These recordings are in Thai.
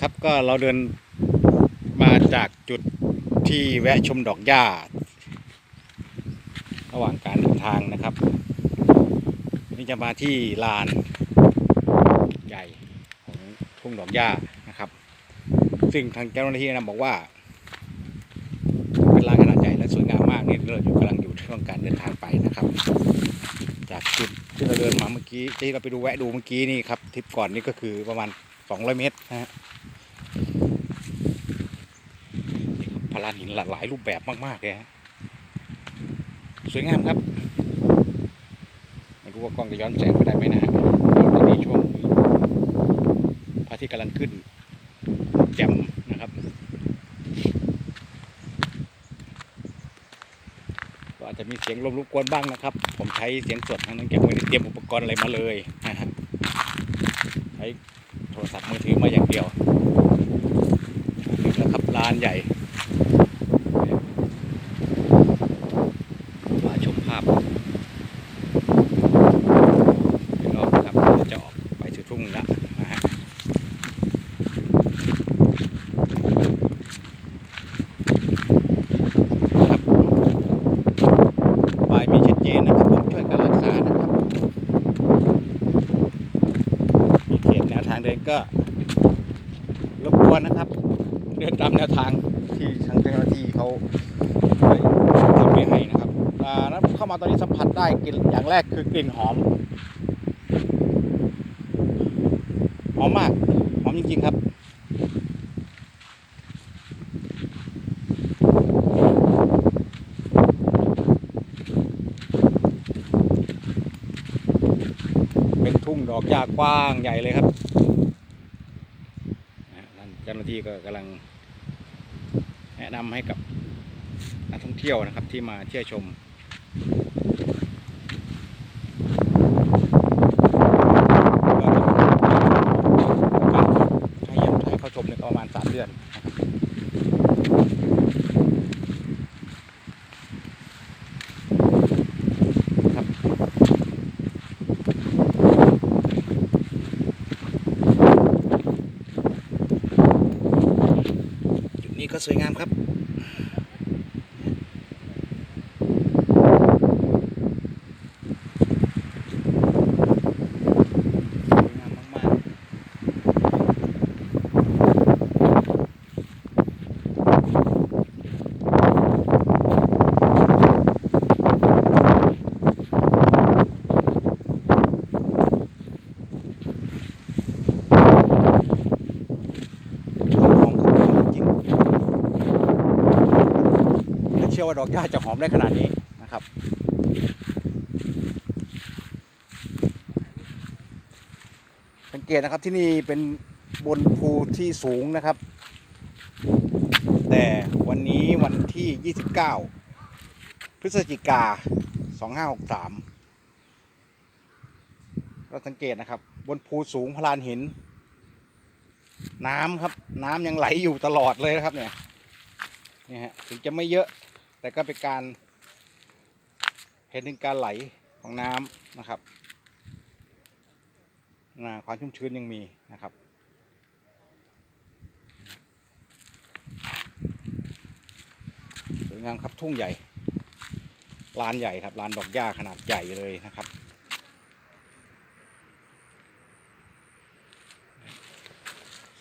ครับก็เราเดินมาจากจุดที่แวะชมดอกหญ้าระหว่างการเดินทางนะครับนี่จะมาที่ลานใหญ่ของทุ่งดอกหญ้านะครับ ซึ่งทางเจ้าหน้าที่นะบอกว่า เป็นลานขนาดใหญ่และสวยงามมากนี่เราอยู่กำลังอยู่ช่วงการเดินทางไปนะครับ จากจุดที่เราเดินมาเมื่อกี้ที่เราไปดูแวะดูเมื่อกี้นี่ครับทริปก่อนนี่ก็คือประมาณ 200เมตรนะฮะนี่ครับพลานหินหลากหลายรูปแบบมากๆเลยฮะสวยงามครับไม่รู้ว่ากล้องจะย้อนแสงไปได้ไหมนะฮะตอนนี้ช่วงพระอาทิตย์กำลังขึ้นแจ่มนะครับก็อาจจะมีเสียงลมรบกวนบ้างนะครับ ผมใช้เสียงสดทั้งนั้นแกไม่ได้เตรียมอุปกรณ์อะไรมาเลยนะฮะใช้ โทร ศัพท์มือถือมาอย่างเดียวถึงแล้วครับลานใหญ่ มาชมภาพอีกรอบครับจะออกไปสู่ทุ่งละนะฮะครับปมีชัดเจนนะครับผมช่วยการรักษานะครับ มี เขตแนวทางเดินก็รบกวนนะครับ เดินตามแนวทางที่ทางเจ้าหน้าที่เขาได้ทำไว้ให้นะครับอ่าแล้วเข้ามาตอนนี้สัมผัสได้กลิ่นอย่างแรกคือกลิ่นหอมหอมมากหอมจริง ๆ ครับเป็นทุ่งดอกหญ้ากว้างใหญ่เลยครับนะนั่นเจ้าหน้า ที่ก็กำลังแนะนำให้กับนักท่องเที่ยวนะครับที่มาเที่ยวชม การให้ให้เข้าชมเนี่ยก็ประมาณ 3 เดือนนะครับ จุด นี้ก็สวยงามครับ สวยงามมากๆหอมครับหอมจริง ไม่เชื่อว่าดอกหญ้าจะหอมได้ขนาดนี้นะครับ สังเกตนะครับที่นี่เป็นบนภูที่สูงนะครับ แต่วันนี้วันที่ 29 พฤศจิกา 2563 เราสังเกตนะครับ บนภูสูงพลานหิน น้ำครับ น้ำยังไหลอยู่ตลอดเลยนะครับเนี่ยนี่ฮะถึงจะไม่เยอะ แต่ก็เป็นการ เห็นถึงการไหลของน้ำนะครับนะความชุ่มชื้นยังมีนะครับ สวยงามครับทุ่งใหญ่ลานใหญ่ครับลานดอกหญ้าขนาดใหญ่เลยนะครับ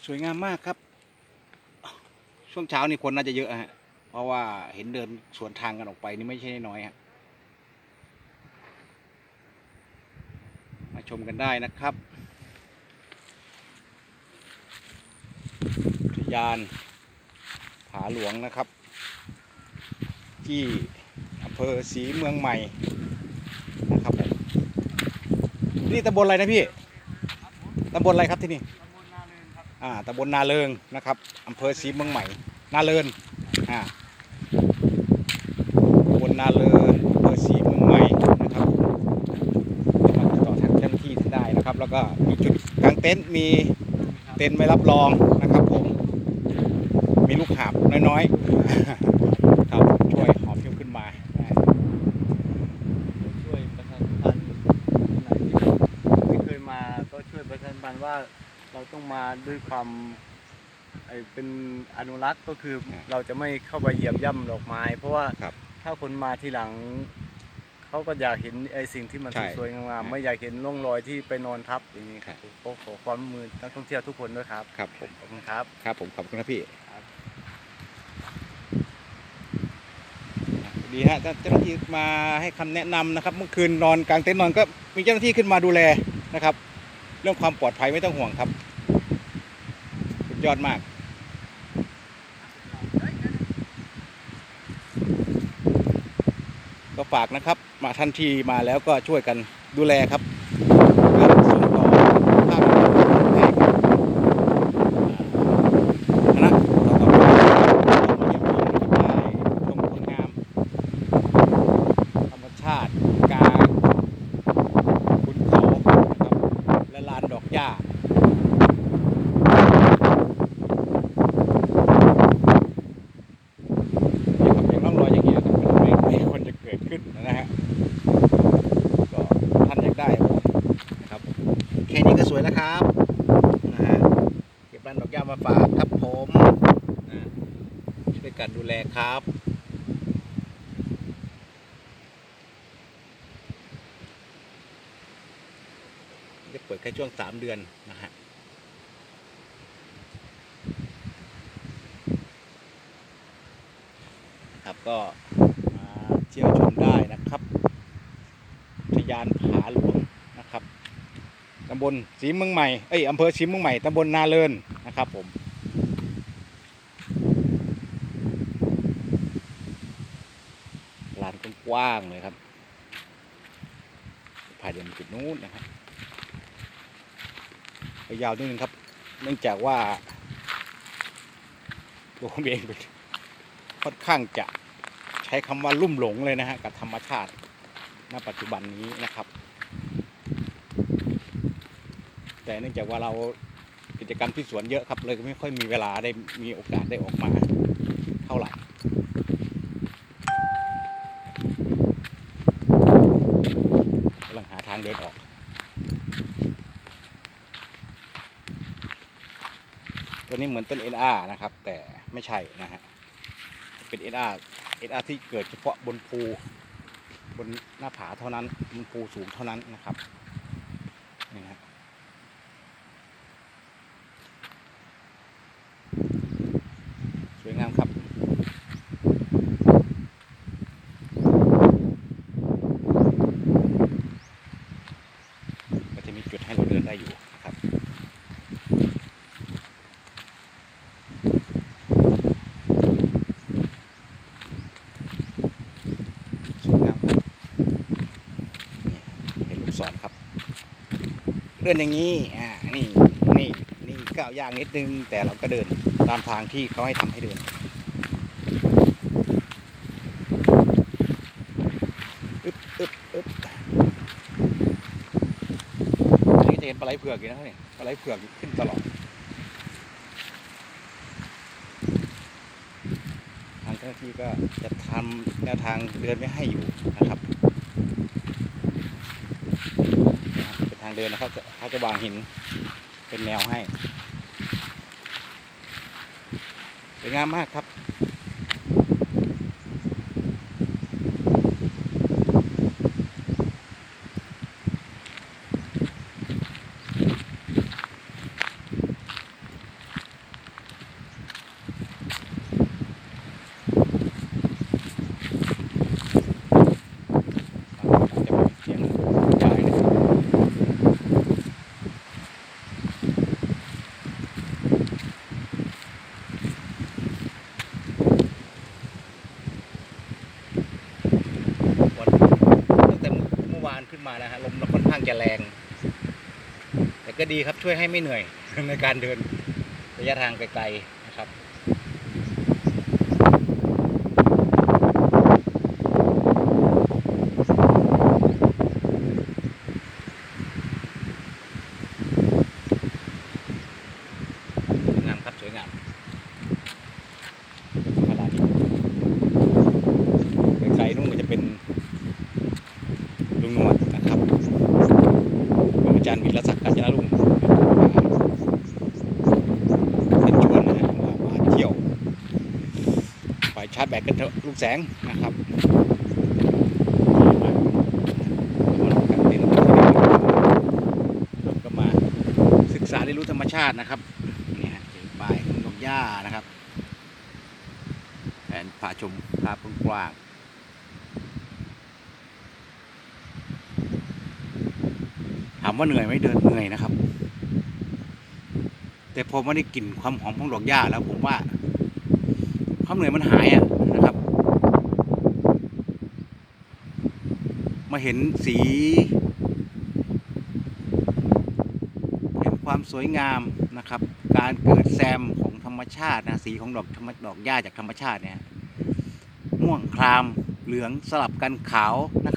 สวยงามมากครับ ช่วงเช้านี่คนน่าจะเยอะฮะ ราะว่าเห็นเดินสวนทางกันออกไปนี่ไม่ใช่น้อยฮะมาชมกันได้นะครับอุทยานผาหลวงนะครับ ที่อำเภอศรีเมืองใหม่นะครับผมนี่ตำบลอะไรนะพี่ตำบลอะไรครับที่นี่อ่าตำบลนาเริงนะครับอำเภอศรีเมืองใหม่ นาเรินอ่า นาเรินอำเภอศรีเมืองใหม่นะครับมาติดต่อทางเจ้าหน้าที่ได้นะครับ แล้วก็มีจุดกางเต็นท์มีเต็นท์ไม่รับรองนะครับผม มีลูกหาบน้อยๆครับช่วยหอมพิมขึ้นมาอ่าช่วยประชาสัมพันธ์คนไหนที่ไม่เคยมาก็ช่วยประชาสัมพันธ์ว่าเราต้องมาด้วยความไอเป็นอนุรักษ์ก็คือเราจะไม่เข้าไปเหยียบย่ำดอกไม้ เพราะว่าครับ ถ้าคนมาทีหลัง เขาก็อยากเห็นไอสิ่งที่มันใช่สวยๆงามใช่ๆไม่อยากเห็นร่องรอยที่ไปนอนทับอย่างนี้ครับก็ขอความร่วมมือนักท่องเที่ยวทุกคนด้วยครับครับผม ขอบคุณครับ ครับผมขอบคุณครับพี่ครับ ดีฮะเจ้าหน้าที่มาให้คำแนะนำนะครับ เมื่อคืนนอนกลางเต็นท์นอนก็มีเจ้าหน้าที่ขึ้นมาดูแลนะครับ เรื่องความปลอดภัยไม่ต้องห่วงครับสุดยอดมาก ก็ ฝากนะครับ มาท่านที่มาแล้วก็ช่วยกันดูแลครับการส่งต่อภาพให้กับคณะต่อๆไปมาเยี่ยมชมได้ชมผลงาม ธรรมชาติกลางขุนเขานะครับและลานดอกหญ้าเนี่ยครับยังร่องรอยอย่างเงี้ยครับมันไม่ไม่ควรจะเกิดขึ้ นะฮะก็ท่านอยากได้นะครับแค่นี้ก็สวยแล้วครับนะฮะเก็บลานดอกหญ้ามาฝากครับผมนะช่วยกันดูแลครับจะเปิดแค่ช่วงสามเดือนนะฮะครับก็มาเที่ยวชมได้นะครับอุทยานผาหลวงนะครับตำบลศรีเมืองใหม่เอ้ยอำเภอศรีเมืองใหม่ตำบลนาเลินนะครับผมลานกว้างเลยครับพาเดินจุดนู้นนะครับไปยาวนิดนึงครับ เนื่องจากว่าตัวผมเองเป็นค่อนข้างจะใช้คำว่าลุ่มหลงเลยนะฮะกับธรรมชาติณปัจจุบันนี้นะครับ แต่เนื่องจากว่าเรากิจกรรมที่สวนเยอะครับ เลยไม่ค่อยมีเวลาได้มีโอกาสได้ออกมาเท่าไหร่กำลังหาทางเดินออกตัวนี้เหมือนต้น NR นะครับ แต่ไม่ใช่นะฮะ เป็น NR NR ที่เกิดเฉพาะบนภู บนหน้าผาเท่านั้นบนภูสูงเท่านั้นนะครับ นี่ฮะสวยงามครับ ก็จะมีจุดให้เราเดินได้อยู่นะครับ สวยงามครับนี่ เห็นครับเดินอย่างนี้อ่านี่นี่นี่ก้าวยากนิดนึง แต่เราก็เดินตามทางที่เขาให้ทำให้เดินอึ๊บอึ๊บอึ๊บนนี้จะเห็นปลาไหลเผือกอยู่นะครับเนี่ยปลาไหลเผือกขึ้นตลอดทางเจ้าหน้าที่ก็จะทำแนวทางเดินไม่ให้อยู่นะครับเป็นทางเดินนะครับเขาจะวางหินเป็นแนวให้สวยงามมากครับ จะมีเสียงใหญ่นะครับวันตั้งแต่เมื่อวานขึ้นมานะฮะลมค่อนข้างจะแรง แต่ ก็ดีครับช่วยให้ไม่เหนื่อยในการเดินระยะทางไกลๆนะครับสวยงามครับสวยงามขนาณีไกลๆนู่นก็จะเป็นวดนะครับอาจารย์วิรศักดิ์กาญจนรุ่ง ร์จแบต กันเถอะลูกแสงนะครับก็มาศึกษาเรียนรู้ธรรมชาตินะครับนี่ฮะป้ายทุ่งดอกหญ้านะครับแผนผาชมภาพกว้างถามว่าเหนื่อยไหมเดินเหนื่อยนะครับ แต่พอมาได้กลิ่นความหอมของดอกหญ้าแล้วผมว่า ความเหนื่อยมันหายอะนะครับ มาเห็นสี เห็นความสวยงามนะครับ การเกิดแซมของธรรมชาตินะสีของดอกธรรมดอกหญ้าจากธรรมชาติเนี่ยม่วงครามเหลืองสลับกันขาวนะครับ